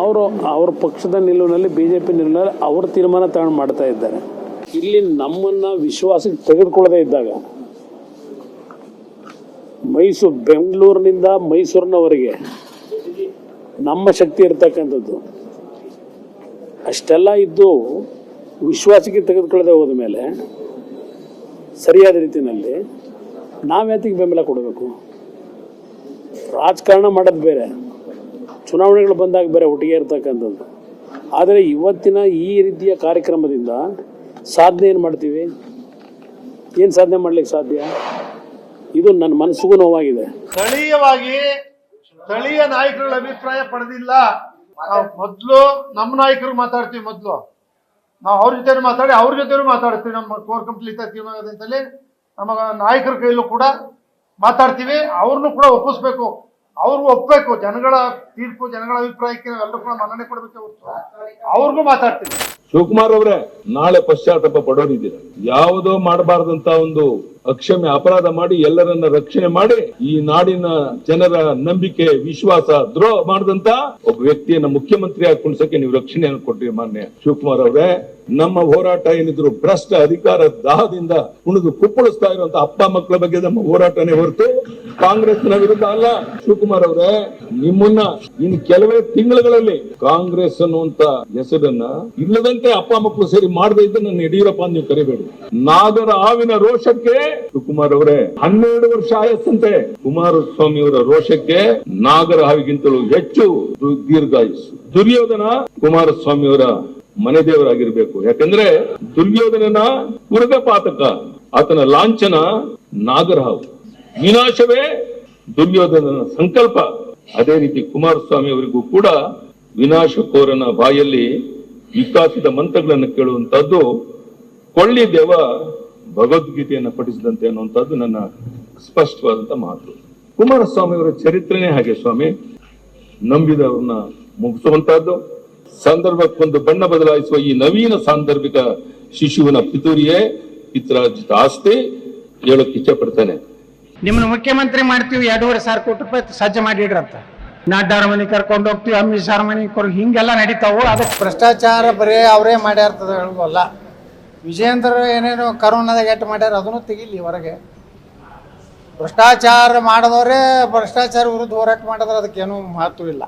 ಅವರು ಅವ್ರ ಪಕ್ಷದ ನಿಲುವಿನಲ್ಲಿ ಬಿ ಜೆ ಪಿ ನಿಲುವಿನಲ್ಲಿ ಅವ್ರ ತೀರ್ಮಾನ ತಗೊಂಡು ಮಾಡ್ತಾ ಇದ್ದಾರೆ. ಇಲ್ಲಿ ನಮ್ಮನ್ನ ವಿಶ್ವಾಸಕ್ಕೆ ತೆಗೆದುಕೊಳ್ಳದೇ ಇದ್ದಾಗ ಮೈಸೂರು, ಬೆಂಗಳೂರಿನಿಂದ ಮೈಸೂರಿನವರೆಗೆ ನಮ್ಮ ಶಕ್ತಿ ಇರ್ತಕ್ಕಂಥದ್ದು. ಅಷ್ಟೆಲ್ಲ ಇದ್ದು ವಿಶ್ವಾಸಕ್ಕೆ ತೆಗೆದುಕೊಳ್ಳದೆ ಹೋದ ಮೇಲೆ ಸರಿಯಾದ ರೀತಿಯಲ್ಲಿ ನಾವ್ಯಾತಿಗೆ ಬೆಂಬಲ ಕೊಡಬೇಕು. ರಾಜಕಾರಣ ಮಾಡೋದು ಬೇರೆ. ಚುನಾವಣೆಗಳು ಬಂದಾಗ ಬೇರೆ ಒಟ್ಟಿಗೆ ಇರ್ತಕ್ಕಂಥದ್ದು. ಆದರೆ ಇವತ್ತಿನ ಈ ರೀತಿಯ ಕಾರ್ಯಕ್ರಮದಿಂದ ಸಾಧನೆ ಏನು ಮಾಡ್ತೀವಿ? ಏನು ಸಾಧನೆ ಮಾಡ್ಲಿಕ್ಕೆ ಸಾಧ್ಯ? ಇದು ನನ್ನ ಮನಸ್ಸಿಗೂ ನೋವಾಗಿದೆ. ಸ್ಥಳೀಯವಾಗಿ ಸ್ಥಳೀಯ ನಾಯಕರುಗಳ ಅಭಿಪ್ರಾಯ ಪಡೆದಿಲ್ಲ. ಮೊದ್ಲು ನಮ್ಮ ನಾಯಕರು ಮಾತಾಡ್ತೀವಿ ಮೊದಲು. ನಾವು ಅವ್ರ ಜೊತೆ ಮಾತಾಡಿ, ಅವ್ರ ಜೊತೆ ಮಾತಾಡ್ತೀವಿ. ನಮ್ಮ ಕೋರ್ ಕಂಪ್ಲೀಟ್ ಅಂತೇಳಿ ನಮ್ಮ ನಾಯಕರ ಕೈಲೂ ಕೂಡ ಮಾತಾಡ್ತೀವಿ. ಅವ್ರನ್ನೂ ಕೂಡ ಒಪ್ಪಿಸ್ಬೇಕು. ಅವ್ರಿಗೂ ಒಪ್ಪಬೇಕು ಜನಗಳ ತೀರ್ಪು ಜನಗಳ ಅಭಿಪ್ರಾಯಕ್ಕೆ ನಾವೆಲ್ಲರೂ ಕೂಡ ಮನ್ನಣೆ ಕೊಡಬೇಕು ಅವ್ರಿಗೂ ಮಾತಾಡ್ತೀವಿ ಶಿವಕುಮಾರ್ ಅವರೇ, ನಾಳೆ ಪಶ್ಚಾತ್ತಾಪ ಪಡೋರಿದ್ದೀರ. ಯಾವುದೋ ಮಾಡಬಾರ್ದಂತ ಒಂದು ಅಕ್ಷಮ್ಯ ಅಪರಾಧ ಮಾಡಿ ಎಲ್ಲರನ್ನ ರಕ್ಷಣೆ ಮಾಡಿ ಈ ನಾಡಿನ ಜನರ ನಂಬಿಕೆ, ವಿಶ್ವಾಸ ದ್ರೋಹ ಮಾಡದಂತ ಒಬ್ಬ ವ್ಯಕ್ತಿಯನ್ನ ಮುಖ್ಯಮಂತ್ರಿ ಆಗಿ ಕುಣಿಸಕ್ಕೆ ನೀವು ರಕ್ಷಣೆಯನ್ನು ಕೊಟ್ಟಿರಿ ಮಾನ್ಯ ಶಿವಕುಮಾರ್ ಅವರೇ. ನಮ್ಮ ಹೋರಾಟ ಏನಿದ್ರು ಭ್ರಷ್ಟ ಅಧಿಕಾರ ದಾಹದಿಂದ ಕುಣಿದು ಕುಪ್ಪಳಿಸ್ತಾ ಇರುವಂತ ಅಪ್ಪ ಮಕ್ಕಳ ಬಗ್ಗೆ ನಮ್ಮ ಹೋರಾಟನೇ ಹೊರತು ಕಾಂಗ್ರೆಸ್ನ ವಿರುದ್ಧ ಅಲ್ಲ. ಶಿವಕುಮಾರ್ ಅವರೇ, ನಿಮ್ಮನ್ನ ಇನ್ ಕೆಲವೇ ತಿಂಗಳುಗಳಲ್ಲಿ ಕಾಂಗ್ರೆಸ್ ಅನ್ನುವಂತ ಹೆಸರನ್ನ ಇಲ್ಲದಂತೆ ಅಪ್ಪ ಮಕ್ಕಳು ಸೇರಿ ಮಾಡದೇ ಇದ್ದ ನನ್ನ ಯಡಿಯೂರಪ್ಪ ನೀವು ಕರಿಬೇಡಿ. ನಾಗರ ಹಾವಿನ ರೋಷಕ್ಕೆ ಶಿವಕುಮಾರ್ ಅವರೇ ಹನ್ನೆರಡು ವರ್ಷ ಆಯಸ್ಸಂತೆ. ಕುಮಾರಸ್ವಾಮಿ ಅವರ ರೋಷಕ್ಕೆ ನಾಗರ ಹಾವಿಗಿಂತಲೂ ಹೆಚ್ಚು ದೀರ್ಘಾಯಸ್ಸು ದುರ್ಯೋಧನ ಕುಮಾರಸ್ವಾಮಿ ಅವರ ಮನೆ ದೇವರಾಗಿರ್ಬೇಕು. ಯಾಕಂದ್ರೆ ದುರ್ಯೋಧನನ ಉರ್ಗಪಾತಕ ಆತನ ಲಾಂಛನ ನಾಗರಹಾವು ವಿನಾಶವೇ ದುರ್ಯೋಧನನ ಸಂಕಲ್ಪ. ಅದೇ ರೀತಿ ಕುಮಾರಸ್ವಾಮಿ ಅವರಿಗೂ ಕೂಡ ವಿನಾಶಕೋರನ ಬಾಯಲ್ಲಿ ವಿಕಾಸದ ಮಂತ್ರಗಳನ್ನು ಕೇಳುವಂತದ್ದು ಕೊಳ್ಳಿ ದೇವ ಭಗವದ್ಗೀತೆಯನ್ನು ಪಠಿಸಿದಂತೆ ಅನ್ನುವಂಥದ್ದು ನನ್ನ ಸ್ಪಷ್ಟವಾದಂತ ಮಾತು. ಕುಮಾರಸ್ವಾಮಿ ಅವರ ಚರಿತ್ರೆನೇ ಹಾಗೆ ಸ್ವಾಮಿ. ನಂಬಿದವ್ರನ್ನ ಮುಗಿಸುವಂತಹದ್ದು. ಸಂದರ್ಭಕ್ಕೊಂದು ಬಣ್ಣ ಬದಲಾಯಿಸುವ ಈ ನವೀನ ಸಾಂದರ್ಭಿಕ ಶಿಶುವಿನ ಪಿತೂರಿಯೇ ಪಿತ್ರಾರ್ಜಿತ ಆಸ್ತಿ ಹೇಳಕ್ ಇಚ್ಛೆ ಪಡ್ತೇನೆ. ನಿಮ್ಮನ್ನು ಮುಖ್ಯಮಂತ್ರಿ ಮಾಡ್ತೀವಿ, ಎರಡೂವರೆ ಸಾವಿರ ಕೋಟಿ ರೂಪಾಯಿ ಸಜ್ಜೆ ಮಾಡಿಡ್ರಂತ ನಾಡ್ಡಾರ ಮನೆ ಕರ್ಕೊಂಡು ಹೋಗ್ತೀವಿ ಅಮ್ಮಿ ಶಾ ಮನೆ ಕರ್, ಹಿಂಗೆಲ್ಲ ನಡೀತಾವು. ಅದಕ್ಕೆ ಭ್ರಷ್ಟಾಚಾರ ಬರೀ ಅವರೇ ಮಾಡ್ಯಾರ್ತದ ಹೇಳ್ಬೋಲ್ಲ. ವಿಜೇಂದ್ರ ಏನೇನು ಕರೋನಾದಾಗ ಎಟ್ಟು ಮಾಡ್ಯಾರ ಅದನ್ನು ತೆಗಿಲಿ ಹೊರಗೆ. ಭ್ರಷ್ಟಾಚಾರ ಮಾಡಿದವರೇ ಭ್ರಷ್ಟಾಚಾರ ವಿರುದ್ಧ ಹೋರಾಟ ಮಾಡಿದ್ರೆ ಅದಕ್ಕೇನು ಮಹತ್ವ ಇಲ್ಲ.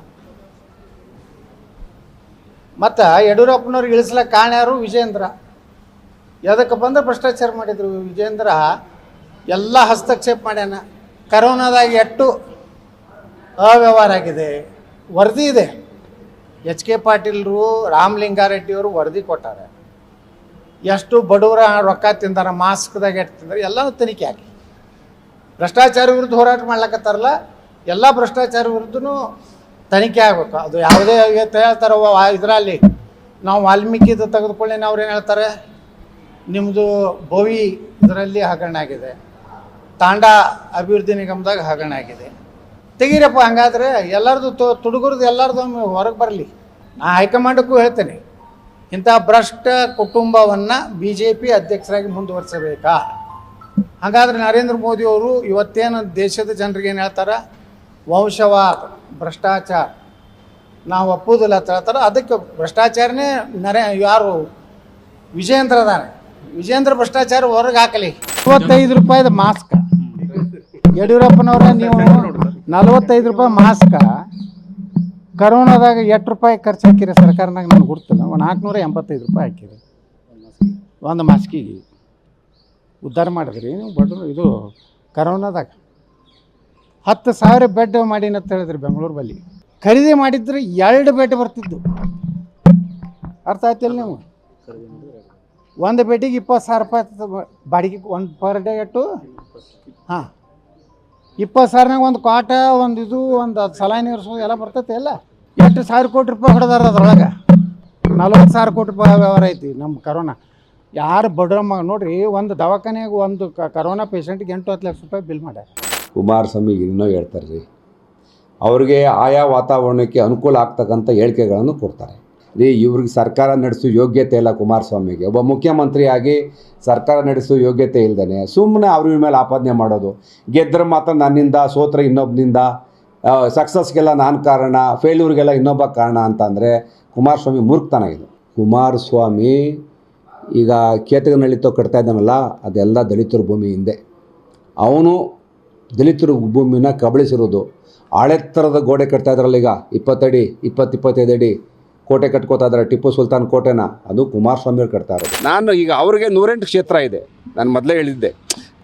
ಮತ್ತು ಯಡಿಯೂರಪ್ಪನವ್ರಿಗೆ ಇಳಿಸ್ಲಕ್ಕೆ ಕಾರಣ ಯಾರು? ವಿಜೇಂದ್ರ ಎದಕ್ಕೆ ಬಂದ್ರೆ ಭ್ರಷ್ಟಾಚಾರ ಮಾಡಿದರು? ವಿಜೇಂದ್ರ ಎಲ್ಲ ಹಸ್ತಕ್ಷೇಪ ಮಾಡ್ಯಾನ. ಕರೋನಾದಾಗ ಎಷ್ಟು ಅವ್ಯವಹಾರ ಆಗಿದೆ. ವರದಿ ಇದೆ. ಎಚ್ ಕೆ ಪಾಟೀಲ್ರು ರಾಮಲಿಂಗಾರೆಡ್ಡಿಯವರು ವರದಿ ಕೊಟ್ಟಾರೆ. ಎಷ್ಟು ಬಡವರ ರೊಕ್ಕ ತಿಂದಾರ, ಮಾಸ್ಕ್ದಾಗ ಎಷ್ಟು ತಿಂದಾರೆ ಎಲ್ಲ ತನಿಖೆ ಹಾಕಿ. ಭ್ರಷ್ಟಾಚಾರ ವಿರುದ್ಧ ಹೋರಾಟ ಮಾಡ್ಲಕತ್ತಾರಲ್ಲ, ಎಲ್ಲ ಭ್ರಷ್ಟಾಚಾರ ವಿರುದ್ಧನೂ ತನಿಖೆ ಆಗಬೇಕು. ಅದು ಯಾವುದೇ ಹೇಳ್ತಾರೆ ಇದರಲ್ಲಿ ನಾವು ವಾಲ್ಮೀಕಿದು ತೆಗೆದುಕೊಳ್ಳಿ, ಅವ್ರು ಏನು ಹೇಳ್ತಾರೆ? ನಿಮ್ಮದು ಬೋವಿ ಇದರಲ್ಲಿ ಹಗರಣ ಆಗಿದೆ. ತಾಂಡ ಅಭಿವೃದ್ಧಿ ನಿಗಮದಾಗ ಹಗರಣ ಆಗಿದೆ. ತೆಗೀರಪ್ಪ, ಹಂಗಾದ್ರೆ ಎಲ್ಲರದು ತುಡುಗುರ್ದು ಎಲ್ಲರದು ಹೊರಗೆ ಬರಲಿ. ನಾ ಹೈಕಮಾಂಡಕ್ಕೂ ಹೇಳ್ತೇನೆ, ಇಂಥ ಭ್ರಷ್ಟ ಕುಟುಂಬವನ್ನು ಬಿ ಜೆ ಪಿ ಅಧ್ಯಕ್ಷರಾಗಿ ಮುಂದುವರಿಸಬೇಕಾ? ಹಾಗಾದ್ರೆ ನರೇಂದ್ರ ಮೋದಿಯವರು ಇವತ್ತೇನು ದೇಶದ ಜನರಿಗೆ ಏನು ಹೇಳ್ತಾರೆ? ವಂಶವಾದ, ಭ್ರಷ್ಟಾಚಾರ. ನಾವು ಒಪ್ಪುವುದಿಲ್ಲ ಅಂತ ಹೇಳ್ತಾರೆ. ಅದಕ್ಕೆ ಭ್ರಷ್ಟಾಚಾರನೇ ನರೇ, ಯಾರು? ವಿಜಯೇಂದ್ರ ಅದಾನೆ ವಿಜೇಂದ್ರ ಭ್ರಷ್ಟಾಚಾರ ಹೊರಗೆ ಹಾಕಲಿ. ಇಪ್ಪತ್ತೈದು ರೂಪಾಯಿದ ಮಾಸ್ಕ್. ಯಡಿಯೂರಪ್ಪನವರ ನೀವು ನಲವತ್ತೈದು ರೂಪಾಯಿ ಮಾಸ್ಕ, ಕರೋನಾದಾಗ ಎಷ್ಟು ರೂಪಾಯಿ ಖರ್ಚು ಹಾಕಿರಿ ಸರ್ಕಾರನಾಗ ನಾನು ಗುರ್ತಿಲ್ಲ. ಒಂದು ನಾಲ್ಕುನೂರ ಎಂಬತ್ತೈದು ರೂಪಾಯಿ ಹಾಕಿರಿ. ಒಂದು ಮಾಸ್ಕಿಗೆ. ಉದ್ಧಾರ ಮಾಡಿದ್ರಿ. ಬಡ್ರು ಇದು ಕರೋನಾದಾಗ. ಹತ್ತು ಸಾವಿರ ಬೆಡ್ ಮಾಡಿ ಅಂತ ಹೇಳಿದ್ರಿ ಬೆಂಗಳೂರು ಬಳಿ ಖರೀದಿ ಮಾಡಿದ್ರೆ ಎರಡು ಬೆಡ್ ಬರ್ತಿದ್ದು. ಅರ್ಥ ಆಯ್ತಿಲ್ಲ ನೀವು ಒಂದು ಬೆಡ್ಡಿಗೆ ಇಪ್ಪತ್ತು ಸಾವಿರ ರೂಪಾಯಿ ಬಾಡಿಗೆ ಒಂದು ಪರ್ ಡೇ ಎಷ್ಟು? ಹಾಂ. ಇಪ್ಪತ್ತು ಸಾವಿರನಾಗ ಒಂದು ಕಾಟ, ಒಂದು ಇದು, ಒಂದು ಅದು ಸಲಾನಿ ಇರಿಸೋದು ಎಲ್ಲ ಬರ್ತೈತೆ ಎಲ್ಲ. ಎಷ್ಟು ಸಾವಿರ ಕೋಟಿ ರೂಪಾಯಿ ಹೊಡೆದಾರ ಅದ್ರೊಳಗೆ. ನಲ್ವತ್ತು ಸಾವಿರ ಕೋಟಿ ರೂಪಾಯಿ ವ್ಯವಹಾರ ಐತಿ ನಮ್ಮ ಕರೋನಾ. ಯಾರು ಬಡ್ರಮ್ಮ ನೋಡ್ರಿ, ಒಂದು ದವಾಖಾನೆಗೆ ಒಂದು ಕರೋನಾ ಪೇಷಂಟ್ಗೆ ಎಂಟು ಹತ್ತು ಲಕ್ಷ ರೂಪಾಯಿ ಬಿಲ್ ಮಾಡ್ಯಾರ. ಕುಮಾರಸ್ವಾಮಿ ಇನ್ನೂ ಹೇಳ್ತಾರೆ ರೀ ಅವ್ರಿಗೆ ಆಯಾ ವಾತಾವರಣಕ್ಕೆ ಅನುಕೂಲ ಆಗ್ತಕ್ಕಂಥ ಹೇಳಿಕೆಗಳನ್ನು ಕೊಡ್ತಾರೆ. ರೀ, ಇವ್ರಿಗೆ ಸರ್ಕಾರ ನಡೆಸೋ ಯೋಗ್ಯತೆ ಇಲ್ಲ ಕುಮಾರಸ್ವಾಮಿಗೆ. ಒಬ್ಬ ಮುಖ್ಯಮಂತ್ರಿಯಾಗಿ ಸರ್ಕಾರ ನಡೆಸೋ ಯೋಗ್ಯತೆ ಇಲ್ಲದೇ ಸುಮ್ಮನೆ ಅವ್ರ ಮೇಲೆ ಆಪಾದನೆ ಮಾಡೋದು. ಗೆದ್ದರೆ ಮಾತ್ರ ನನ್ನಿಂದ, ಸೋತ್ರ ಇನ್ನೊಬ್ಬನಿಂದ ಸಕ್ಸಸ್ಗೆಲ್ಲ ನಾನು ಕಾರಣ ಫೇಲ್ಯೂರ್ಗೆಲ್ಲ ಇನ್ನೊಬ್ಬ ಕಾರಣ ಅಂತಂದರೆ ಕುಮಾರಸ್ವಾಮಿ ಮೂರ್ಖತನ ಇದು. ಕುಮಾರಸ್ವಾಮಿ ಈಗ ಕೇತಗನಳಿತೋ ಕಟ್ತಾ ಇದ್ದಾನಲ್ಲ, ಅದೆಲ್ಲ ದಲಿತರ ಭೂಮಿ ಹಿಂದೆ. ಅವನು ದಲಿತರ ಭೂಮಿನ ಕಬಳಿಸಿರೋದು. ಆಳೆತ್ತರದ ಗೋಡೆ ಕಟ್ತಾ ಇದ್ರಲ್ಲ ಈಗ, ಇಪ್ಪತ್ತಡಿ, ಇಪ್ಪತ್ತು, ಇಪ್ಪತ್ತೈದು ಅಡಿ. ಕೋಟೆ ಕಟ್ಕೋತಾ ಇದ್ದಾರೆ ಟಿಪ್ಪು ಸುಲ್ತಾನ್ ಕೋಟೆನ ಅದು ಕುಮಾರಸ್ವಾಮಿ ಅವ್ರು ಕಟ್ತಾ ಇರೋದು. ನಾನು ಈಗ ಅವ್ರಿಗೆ ನೂರೆಂಟು ಕ್ಷೇತ್ರ ಇದೆ ನಾನು ಮೊದಲೇ ಹೇಳಿದ್ದೆ.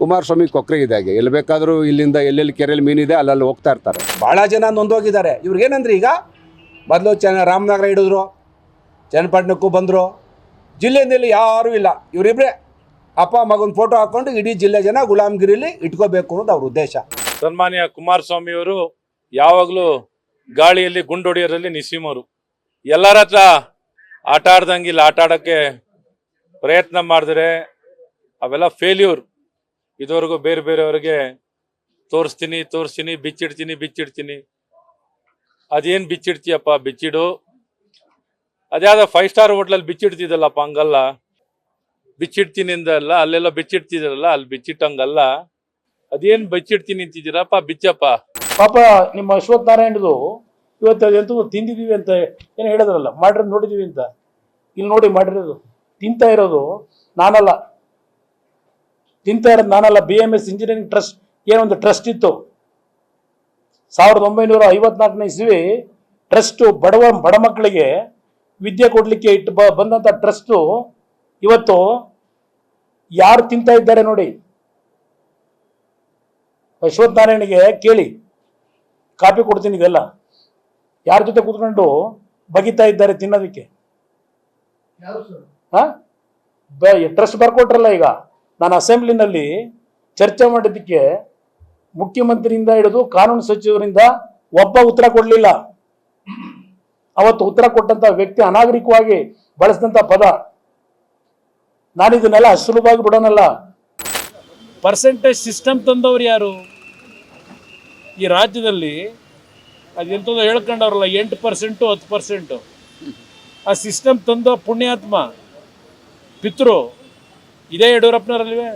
ಕುಮಾರಸ್ವಾಮಿ ಕೊಕ್ರೆ ಇದೆ ಹಾಗೆ ಎಲ್ಲಿ ಬೇಕಾದರೂ ಇಲ್ಲಿಂದ ಎಲ್ಲೆಲ್ಲಿ ಕೆರೆಯಲ್ಲಿ ಮೀನಿದೆ ಅಲ್ಲಲ್ಲಿ ಹೋಗ್ತಾ ಇರ್ತಾರೆ. ಭಾಳ ಜನ ನೊಂದೋಗಿದ್ದಾರೆ. ಇವ್ರಿಗೇನಂದ್ರೆ ಈಗ? ಮೊದಲು ಚ ರಾಮನಗರ ಹಿಡಿದ್ರು ಚನ್ನಪಟ್ಟಣಕ್ಕೂ ಬಂದರು. ಜಿಲ್ಲೆಯಲ್ಲಿ ಯಾರೂ ಇಲ್ಲ. ಇವರಿಬ್ಬರೇ ಅಪ್ಪ ಮಗನ ಫೋಟೋ ಹಾಕ್ಕೊಂಡು ಇಡೀ ಜಿಲ್ಲೆ ಜನ ಗುಲಾಮ್ಗಿರಿಲಿ ಇಟ್ಕೋಬೇಕು ಅನ್ನೋದು ಅವ್ರ ಉದ್ದೇಶ. ಸನ್ಮಾನ್ಯ ಕುಮಾರಸ್ವಾಮಿಯವರು ಯಾವಾಗಲೂ ಗಾಳಿಯಲ್ಲಿ ಗುಂಡೊಡೆಯರಲ್ಲಿ ನಿಸ್ಸೀಮರು. ಎಲ್ಲರ ಹತ್ರ ಆಟ ಆಡ್ದಂಗಿಲ್ಲ, ಆಟ ಆಡೋಕ್ಕೆ ಪ್ರಯತ್ನ ಮಾಡಿದ್ರೆ ಅವೆಲ್ಲ ಫೇಲ್ಯೂರ್ ಇದುವರೆಗೂ ಬೇರೆ ಬೇರೆಯವ್ರಿಗೆ ತೋರಿಸ್ತೀನಿ ತೋರಿಸ್ತೀನಿ, ಬಿಚ್ಚಿಡ್ತೀನಿ ಬಿಚ್ಚಿಡ್ತೀನಿ. ಅದೇನು ಬಿಚ್ಚಿಡ್ತೀಯಪ್ಪ, ಬಿಚ್ಚಿಡು. ಅದ್ಯಾವುದೋ ಫೈವ್ ಸ್ಟಾರ್ ಹೋಟ್ಲಲ್ಲಿ ಬಿಚ್ಚಿಡ್ತಿದ್ದಲ್ಲಪ್ಪ, ಹಂಗಲ್ಲ. ಬಿಚ್ಚಿಡ್ತೀನಿ ಅಂದಲ್ಲ ಅಲ್ಲೆಲ್ಲ ಬಿಚ್ಚಿಡ್ತಿದ್ರಲ್ಲ, ಅಲ್ಲಿ ಬಿಚ್ಚಿಟ್ಟಂಗಲ್ಲ. ಅದೇನ್ ಬಿಚ್ಚಿಡ್ತೀನಿ ಅಂತಿದ್ದೀರಪ್ಪ, ಬಿಚ್ಚಪ್ಪ. ಪಾಪ, ನಿಮ್ಮ ಅಶ್ವಥ್ ನಾರಾಯಣದು ಇವತ್ತು ಅದೆಂತೂ ತಿಂದಿದ್ದೀವಿ ಅಂತ ಏನು ಹೇಳಿದ್ರಲ್ಲ ಮಾಡಿರೋದು ನೋಡಿದ್ದೀವಿ ಅಂತ. ಇಲ್ಲಿ ನೋಡಿ ಮಾಡಿರೋದು ತಿಂತಾ ಇರೋದು ನಾನಲ್ಲ. ತಿಂತಾ ಇರೋದು ನಾನಲ್ಲ B M S engineering trust ಏನೊಂದು ಟ್ರಸ್ಟ್ ಇತ್ತು. ಸಾವಿರದ ಒಂಬೈನೂರ ಐವತ್ನಾಲ್ಕನೇ ಇಸ್ವಿ ಟ್ರಸ್ಟು ಬಡವ, ಬಡ ಮಕ್ಕಳಿಗೆ ವಿದ್ಯೆ ಕೊಡಲಿಕ್ಕೆ ಇಟ್ಟು ಬ ಬಂದಂಥ ಟ್ರಸ್ಟು ಇವತ್ತು ಯಾರು ತಿಂತಾ ಇದ್ದಾರೆ ನೋಡಿ. ಅಶ್ವತ್ಥನಾರಾಯಣಿಗೆ ಕೇಳಿ. ಕಾಪಿ ಕೊಡ್ತೀನಿ ಇದೆಲ್ಲ. ಯಾರ ಜೊತೆ ಕೂತ್ಕೊಂಡು ಬಗಿತಾ ಇದ್ದಾರೆ ತಿನ್ನೋದಕ್ಕೆ? ಯಾರು ಸರ್? ಹಾ? ಟ್ರಸ್ಟ್ ಬರ್ಕೊಟ್ರಲ್ಲ ಈಗ. ನಾನು ಅಸೆಂಬ್ಲಿನಲ್ಲಿ ಚರ್ಚೆ ಮಾಡಿದ್ದಕ್ಕೆ ಮುಖ್ಯಮಂತ್ರಿಯಿಂದ ಹಿಡಿದು ಕಾನೂನು ಸಚಿವರಿಂದ ಒಬ್ಬ ಉತ್ತರ ಕೊಡಲಿಲ್ಲ. ಅವತ್ತು ಉತ್ತರ ಕೊಟ್ಟಂತ ವ್ಯಕ್ತಿ ಅನಾಗರಿಕವಾಗಿ ಬಳಸಿದಂಥ ಪದ. ನಾನು ಇದನ್ನೆಲ್ಲ ಸುಲಭವಾಗಿ ಬಿಡೋನಲ್ಲ. ಪರ್ಸೆಂಟೇಜ್ ಸಿಸ್ಟಮ್ ತಂದವರು ಯಾರು? ಈ ರಾಜ್ಯದಲ್ಲಿ ಅದೆಂಥದ್ದು ಹೇಳ್ಕೊಂಡವ್ರಲ್ಲ, ಎಂಟು ಪರ್ಸೆಂಟು, ಹತ್ತು ಪರ್ಸೆಂಟು. ಆ ಸಿಸ್ಟಮ್ ತಂದ ಪುಣ್ಯಾತ್ಮ, ಪಿತೃ, ಇದೇ ಯಡಿಯೂರಪ್ಪನವರಲ್ವೇ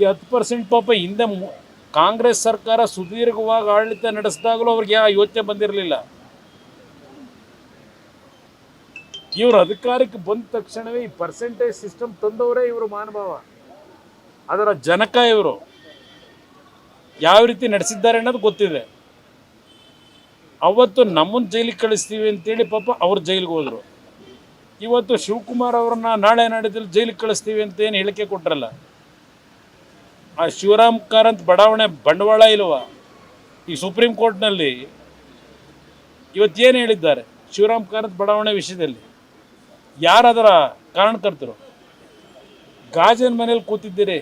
ಈ ಹತ್ತು ಪರ್ಸೆಂಟ್ ಪಾಪ ಹಿಂದೆ ಕಾಂಗ್ರೆಸ್ ಸರ್ಕಾರ ಸುದೀರ್ಘವಾಗಿ ಆಡಳಿತ ನಡೆಸಿದಾಗಲೂ ಅವ್ರಿಗೆ ಯಾವ ಯೋಚನೆ ಬಂದಿರಲಿಲ್ಲ. ಇವರು ಅಧಿಕಾರಕ್ಕೆ ಬಂದ ತಕ್ಷಣವೇ ಈ ಪರ್ಸೆಂಟೇಜ್ ಸಿಸ್ಟಮ್ ತಂದವರೇ ಇವರು ಮಹಾನುಭಾವ. ಅದರ ಜನಕ ಇವರು. ಯಾವ ರೀತಿ ನಡೆಸಿದ್ದಾರೆ ಅನ್ನೋದು ಗೊತ್ತಿದೆ. ಅವತ್ತು ನಮ್ಮನ್ನು ಜೈಲಿಗೆ ಕಳಿಸ್ತೀವಿ ಅಂತೇಳಿ ಪಾಪ ಅವ್ರು ಜೈಲಿಗೆ ಹೋದರು. ಇವತ್ತು ಶಿವಕುಮಾರ್ ಅವ್ರನ್ನ ನಾಳೆ ನಾಡಿದ್ದಲ್ಲಿ ಜೈಲಿಗೆ ಕಳಿಸ್ತೀವಿ ಅಂತ ಏನು ಹೇಳಿಕೆ ಕೊಟ್ರಲ್ಲ? ಆ ಶಿವರಾಮ್ ಕಾರಂತ್ ಬಡಾವಣೆ ಬಂಡವಾಳ ಇಲ್ವ? ಈ ಸುಪ್ರೀಂ ಕೋರ್ಟ್ನಲ್ಲಿ ಇವತ್ತೇನು ಹೇಳಿದ್ದಾರೆ ಶಿವರಾಮ್ ಕಾರಂತ್ ಬಡಾವಣೆ ವಿಷಯದಲ್ಲಿ? ಯಾರದರ ಕಾರಣಕರ್ತರು? ಗಾಜಿನ ಮನೇಲಿ ಕೂತಿದ್ದೀರಿ.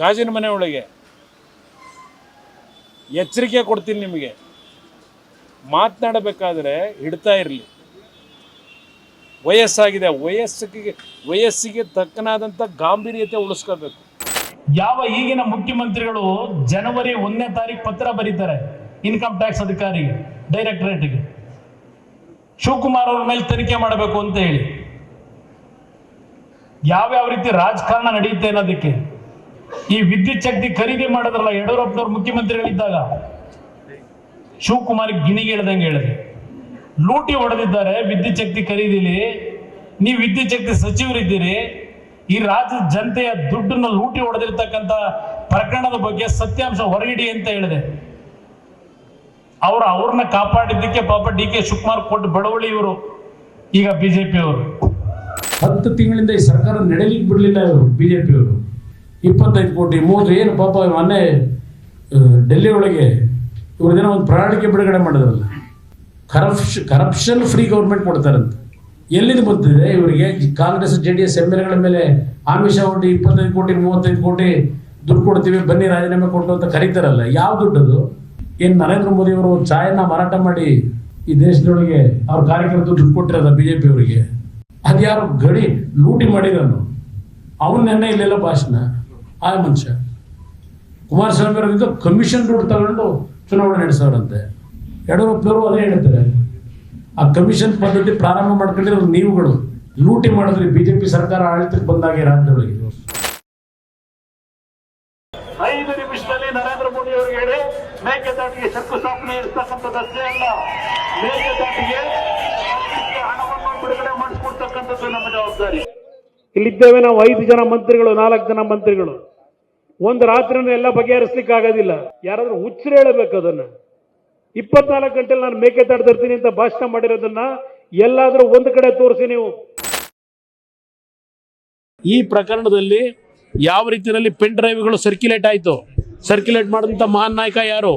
ಗಾಜಿನ ಮನೆ ಒಳಗೆ. ಎಚ್ಚರಿಕೆ ಕೊಡ್ತೀನಿ ನಿಮಗೆ. ಮಾತನಾಡಬೇಕಾದ್ರೆ ಹಿಡ್ತಾ ಇರಲಿ. ವಯಸ್ಸಾಗಿದೆ, ವಯಸ್ಸಿಗೆ ವಯಸ್ಸಿಗೆ ತಕ್ಕನಾದಂಥ ಗಾಂಭೀರ್ಯತೆ ಉಳಿಸ್ಕೋಬೇಕು ಯಾವ ಈಗಿನ ಮುಖ್ಯಮಂತ್ರಿಗಳು ಜನವರಿ ಒಂದನೇ ತಾರೀಕು ಪತ್ರ ಬರೀತಾರೆ ಇನ್ಕಮ್ ಟ್ಯಾಕ್ಸ್ ಅಧಿಕಾರಿಗೆ ಡೈರೆಕ್ಟರೇಟ್ಗೆ ಶಿವಕುಮಾರ್ ಅವ್ರ ಮೇಲೆ ತನಿಖೆ ಮಾಡಬೇಕು ಅಂತ ಹೇಳಿ. ಯಾವ್ಯಾವ ರೀತಿ ರಾಜಕಾರಣ ನಡೆಯುತ್ತೆ ಅನ್ನೋದಕ್ಕೆ. ಈ ವಿದ್ಯುತ್ ಶಕ್ತಿ ಖರೀದಿ ಮಾಡಿದ್ರಲ್ಲ ಯಡಿಯೂರಪ್ಪನವ್ರು ಮುಖ್ಯಮಂತ್ರಿಗಳಿದ್ದಾಗ ಶಿವಕುಮಾರ್ ಗಿಣಿಗೆ ಹೇಳ್ದಂಗೆ ಹೇಳಿದೆ ಲೂಟಿ ಹೊಡೆದಿದ್ದಾರೆ, ವಿದ್ಯುತ್ ಶಕ್ತಿ ಖರೀದಿಲಿ, ನೀವು ವಿದ್ಯುತ್ ಶಕ್ತಿ ಸಚಿವರಿದ್ದೀರಿ, ಈ ರಾಜ್ಯದ ಜನತೆಯ ದುಡ್ಡನ್ನು ಲೂಟಿ ಹೊಡೆದಿರ್ತಕ್ಕಂಥ ಪ್ರಕರಣದ ಬಗ್ಗೆ ಸತ್ಯಾಂಶ ಹೊರಗಿಡಿ ಅಂತ ಹೇಳಿದೆ. ಅವರು ಅವ್ರನ್ನ ಕಾಪಾಡಿದ್ದಕ್ಕೆ ಪಾಪ ಡಿ ಕೆ ಶಿವಕುಮಾರ್ ಕೊಟ್ಟು ಬಡವಳಿ ಇವರು, ಈಗ ಬಿಜೆಪಿ ಅವರು. ಹತ್ತು ತಿಂಗಳಿಂದ ಈ ಸರ್ಕಾರ ನಡೆಯಲಿಕ್ಕೆ ಬಿಡಲಿಲ್ಲ ಇವರು, ಬಿಜೆಪಿ ಅವರು. ಇಪ್ಪತ್ತೈದು ಕೋಟಿ, ಮೂವತ್ತು, ಏನು ಪಾಪ ಮೊನ್ನೆ ಡೆಲ್ಲಿ ಒಳಗೆ ಇವ್ರದೇನೋ ಒಂದು ಪ್ರಣಾಳಿಕೆ ಬಿಡುಗಡೆ ಮಾಡಿದ್ರಲ್ಲ. ಕರಪ್ಷ ಕರಪ್ಷನ್ ಫ್ರೀ ಗೌರ್ಮೆಂಟ್ ಕೊಡ್ತಾರಂತೆ. ಎಲ್ಲಿಂದ ಬಂದಿದೆ ಇವರಿಗೆ? ಕಾಂಗ್ರೆಸ್, ಜೆ ಡಿ ಎಸ್ ಎಂ ಮೇಲೆ ಆಮಿಷ ಒಡ್ಡಿ ಇಪ್ಪತ್ತೈದು ಕೋಟಿ, ಮೂವತ್ತೈದು ಕೋಟಿ ದುಡ್ಡು ಕೊಡ್ತೀವಿ, ಬನ್ನಿ ರಾಜೀನಾಮೆ ಕೊಟ್ಟು ಅಂತ ಕರೀತಾರಲ್ಲ. ಯಾವ ದುಡ್ಡದು? ಏನು ನರೇಂದ್ರ ಮೋದಿ ಅವರು ಚಾಯನ್ನ ಮಾರಾಟ ಮಾಡಿ ಈ ದೇಶದೊಳಗೆ ಅವ್ರ ಕಾರ್ಯಕರ್ತರು ದುಡ್ಡು ಕೊಟ್ಟಿರೋದ ಬಿ ಜೆ ಪಿ ಅವರಿಗೆ? ಅದ್ಯಾರು ಗಡಿ ಲೂಟಿ ಮಾಡಿರೋನು? ಅವನ್ನೆನ್ನೆ ಇಲ್ಲೆಲ್ಲ ಭಾಷಣ. ಆ ಮನುಷ್ಯ. ಕುಮಾರಸ್ವಾಮಿ ಅವರಿಂದ ಕಮಿಷನ್ ದುಡ್ಡು ತಗೊಂಡು ಚುನಾವಣೆ ನಡೆಸೋರಂತೆ. ಯಡಿಯೂರಪ್ಪನವರು ಅದೇ ಹೇಳ್ತಾರೆ. ಆ ಕಮಿಷನ್ ಪದ್ಧತಿ ಪ್ರಾರಂಭ ಮಾಡ್ಕೊಂಡಿರೋ ನೀವುಗಳು ಲೂಟಿ ಮಾಡಿದ್ರಿ ಬಿಜೆಪಿ ಸರ್ಕಾರ ಆಡಳಿತಕ್ಕೆ ಬಂದಾಗೆ ರಾಜ್ಯಗಳಿಗೆ ಐದು ನಿಮಿಷದಲ್ಲಿ ನರೇಂದ್ರ ಮೋದಿ ಅವರಿಗೆ ಹೇಳಿ ಮೇಕೆದಾಟಿಗೆ ಶಂಕುಸ್ಥಾಪನೆ ಇರ್ತಕ್ಕಂಥದ್ದಷ್ಟೇ ಅಲ್ಲ ಮೇಕೆದಾಟಿಗೆ ಹಣವನ್ನು ಬಿಡುಗಡೆ ಮಾಡಿಸ್ಕೊಡ್ತಕ್ಕಂಥದ್ದು ನಮ್ಮ ಜವಾಬ್ದಾರಿ. ಇಲ್ಲಿದ್ದೇವೆ ನಾವು ಐದು ಜನ ಮಂತ್ರಿಗಳು ನಾಲ್ಕು ಜನ ಮಂತ್ರಿಗಳು. ಒಂದು ರಾತ್ರಿನ ಎಲ್ಲ ಬಗೆಹರಿಸ್ಲಿಕ್ಕೆ ಆಗೋದಿಲ್ಲ ಯಾರಾದ್ರೂ ಹುಚ್ಚರು ಹೇಳಬೇಕು ಅದನ್ನ. ಇಪ್ಪತ್ನಾಲ್ಕು ಗಂಟೆ ನಾನು ಮೇಕೆ ತಾಡ್ತಿರ್ತೀನಿ ಅಂತ ಭಾಷಣ ಮಾಡಿರೋದನ್ನ ಎಲ್ಲಾದರೂ ಒಂದು ಕಡೆ ತೋರಿಸಿ ನೀವು. ಈ ಪ್ರಕರಣದಲ್ಲಿ ಯಾವ ರೀತಿಯಲ್ಲಿ ಪೆನ್ ಡ್ರೈವ್ಗಳು ಸರ್ಕ್ಯುಲೇಟ್ ಆಯಿತು? ಸರ್ಕ್ಯುಲೇಟ್ ಮಾಡಿದಂಥ ಮಹಾನ್ ನಾಯಕ ಯಾರು?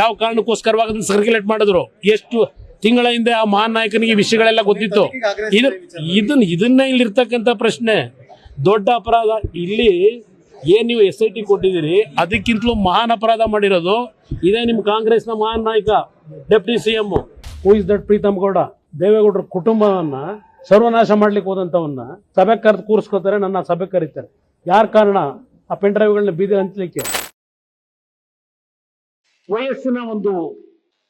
ಯಾವ ಕಾರಣಕ್ಕೋಸ್ಕರವಾಗಿ ಅದನ್ನ ಸರ್ಕ್ಯುಲೇಟ್ ಮಾಡಿದ್ರು? ಎಷ್ಟು ತಿಂಗಳ ಹಿಂದೆ ಆ ಮಹಾನ್ ನಾಯಕನಿಗೆ ವಿಷಯಗಳೆಲ್ಲ ಗೊತ್ತಿತ್ತು? ಇದು ಇದನ್ನ ಇದನ್ನ ಇಲ್ಲಿರ್ತಕ್ಕಂಥ ಪ್ರಶ್ನೆ. ದೊಡ್ಡ ಅಪರಾಧ. ಇಲ್ಲಿ ಏನ್ ನೀವು ಎಸ್ ಐ ಟಿ ಕೊಟ್ಟಿದ್ದೀರಿ, ಅದಕ್ಕಿಂತಲೂ ಮಹಾನ್ ಅಪರಾಧ ಮಾಡಿರೋದು ಇದೇ ನಿಮ್ಮ ಕಾಂಗ್ರೆಸ್ನ ಮಹಾನ್ ನಾಯಕ, deputy C M. Who is that Preetham Gowda? ದೇವೇಗೌಡರ ಕುಟುಂಬವನ್ನ ಸರ್ವನಾಶ ಮಾಡ್ಲಿಕ್ಕೆ ಹೋದಂಥವನ್ನ ಸಭೆ ಕರೆದು ಕೂರಿಸ್ಕೋತಾರೆ ನನ್ನ ಸಭೆ ಕರೀತಾರೆ. ಯಾರ ಕಾರಣ? ಆ ಪೆನ್ ಡ್ರೈವ್ಗಳನ್ನ ಬೀದಿ ಹಂಚಲಿಕ್ಕೆ. ವಯಸ್ಸಿನ ಒಂದು,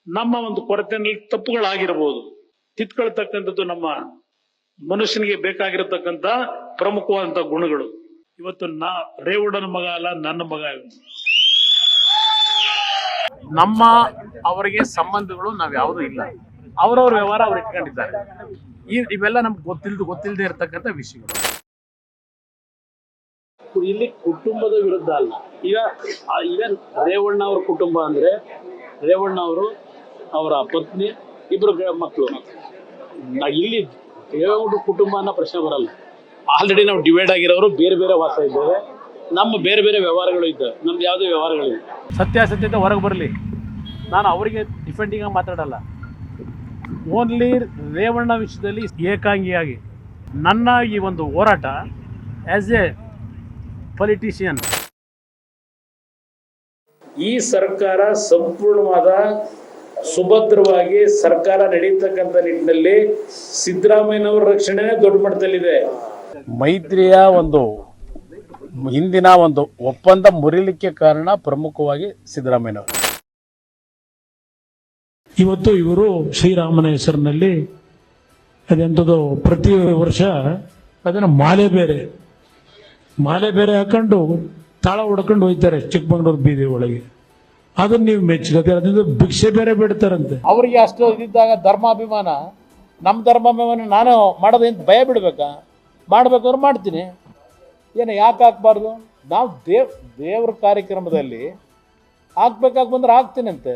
ನಮ್ಮ ಒಂದು ಕೊರತೆಯಲ್ಲಿ ತಪ್ಪುಗಳಾಗಿರಬಹುದು ತಿತ್ಕೊಳ್ತಕ್ಕಂಥದ್ದು ನಮ್ಮ ಮನುಷ್ಯನಿಗೆ ಬೇಕಾಗಿರತಕ್ಕಂಥ ಪ್ರಮುಖವಾದಂಥ ಗುಣಗಳು. ಇವತ್ತು ನಾ ರೇವಣ್ಣನ ಮಗ ಅಲ್ಲ ನನ್ನ ಮಗ. ನಮ್ಮ ಅವರಿಗೆ ಸಂಬಂಧಗಳು ನಾವ್ ಯಾವುದೂ ಇಲ್ಲ. ಅವರವ್ರ ವ್ಯವಹಾರ ಅವ್ರು ಇಟ್ಕೊಂಡಿದ್ದಾರೆ. ಈ ಇವೆಲ್ಲ ನಮ್ಗೆ ಗೊತ್ತಿಲ್ದು ಗೊತ್ತಿಲ್ಲದೆ ಇರತಕ್ಕಂಥ ವಿಷಯಗಳು. ಇಲ್ಲಿ ಕುಟುಂಬದ ವಿರುದ್ಧ ಅಲ್ಲ. ಈಗ ಈಗ ರೇವಣ್ಣ ಅವ್ರ ಕುಟುಂಬ ಅಂದ್ರೆ ರೇವಣ್ಣ ಅವರು ಅವರ ಪತ್ನಿ ಇಬ್ರು ಮಕ್ಕಳು ನಾ- ಇಲ್ಲಿ ದೇವೇಗೌಡ ಕುಟುಂಬ ಅನ್ನೋ ಪ್ರಶ್ನೆ ಬರಲ್ಲ. ಆಲ್ರೆಡಿ ನಾವು ಡಿವೈಡ್ ಆಗಿರೋರು ಬೇರೆ ಬೇರೆ ವಾಸ ಇದ್ದೇವೆ. ನಮ್ಮ ಬೇರೆ ಬೇರೆ ವ್ಯವಹಾರಗಳು ಇದ್ದಾವೆ. ನಮ್ದು ಯಾವುದೇ ವ್ಯವಹಾರಗಳಿವೆ ಸತ್ಯಾಸತ್ಯತೆ ಹೊರಗೆ ಬರಲಿ. ನಾನು ಅವರಿಗೆ ಡಿಫೆಂಡಿಂಗ್ ಆಗಿ ಮಾತಾಡಲ್ಲ. ಓನ್ಲಿ ರೇವಣ್ಣ ವಿಷಯದಲ್ಲಿ ಏಕಾಂಗಿಯಾಗಿ. ನನ್ನ ಈ ಒಂದು ಹೋರಾಟ ಆ್ಯಸ್ ಎ ಪೊಲಿಟಿಷಿಯನ್ ಈ ಸರ್ಕಾರ ಸಂಪೂರ್ಣವಾದ ಸುಭದ್ರವಾಗಿ ಸರ್ಕಾರ ನಡೀತಕ್ಕಂಥ ನಿಟ್ಟಿನಲ್ಲಿ ಸಿದ್ದರಾಮಯ್ಯನವರ ರಕ್ಷಣೆ ದೊಡ್ಡ ಮಟ್ಟದಲ್ಲಿದೆ. ಮೈತ್ರಿಯ ಒಂದು ಹಿಂದಿನ ಒಂದು ಒಪ್ಪಂದ ಮುರಿಲಿಕ್ಕೆ ಕಾರಣ ಪ್ರಮುಖವಾಗಿ ಸಿದ್ದರಾಮಯ್ಯನವರು. ಇವತ್ತು ಇವರು ಶ್ರೀರಾಮನ ಹೆಸರಿನಲ್ಲಿ ಅದೆಂಥದ್ದು ಪ್ರತಿ ವರ್ಷ ಅದನ್ನು ಮಾಲೆ ಬೇರೆ ಮಾಲೆ ಬೇರೆ ಹಾಕೊಂಡು ತಾಳ ಹೊಡ್ಕೊಂಡು ಹೋಯ್ತಾರೆ ಚಿಕ್ಕಮಂಗ್ಳೂರು ಬೀದಿ ಒಳಗೆ. ಅದನ್ನ ನೀವು ಮೆಚ್ಚುತ್ತೆ ಅದರಿಂದ ಭಿಕ್ಷೆ ಬೇರೆ ಬಿಡ್ತಾರಂತೆ. ಅವರಿಗೆ ಅಷ್ಟು ಇದ್ದಾಗ ಧರ್ಮಾಭಿಮಾನ ನಮ್ಮ ಧರ್ಮಾಭಿಮಾನ ನಾನು ಮಾಡೋದೇನು ಭಯ ಬಿಡ್ಬೇಕಾ? ಮಾಡ್ಬೇಕಾದ್ರೆ ಮಾಡ್ತೀನಿ. ಏನು ಯಾಕೆ ಹಾಕ್ಬಾರ್ದು? ನಾವು ದೇವ್ ದೇವ್ರ ಕಾರ್ಯಕ್ರಮದಲ್ಲಿ ಹಾಕ್ಬೇಕಾಗಿ ಬಂದ್ರೆ ಹಾಕ್ತೀನಂತೆ.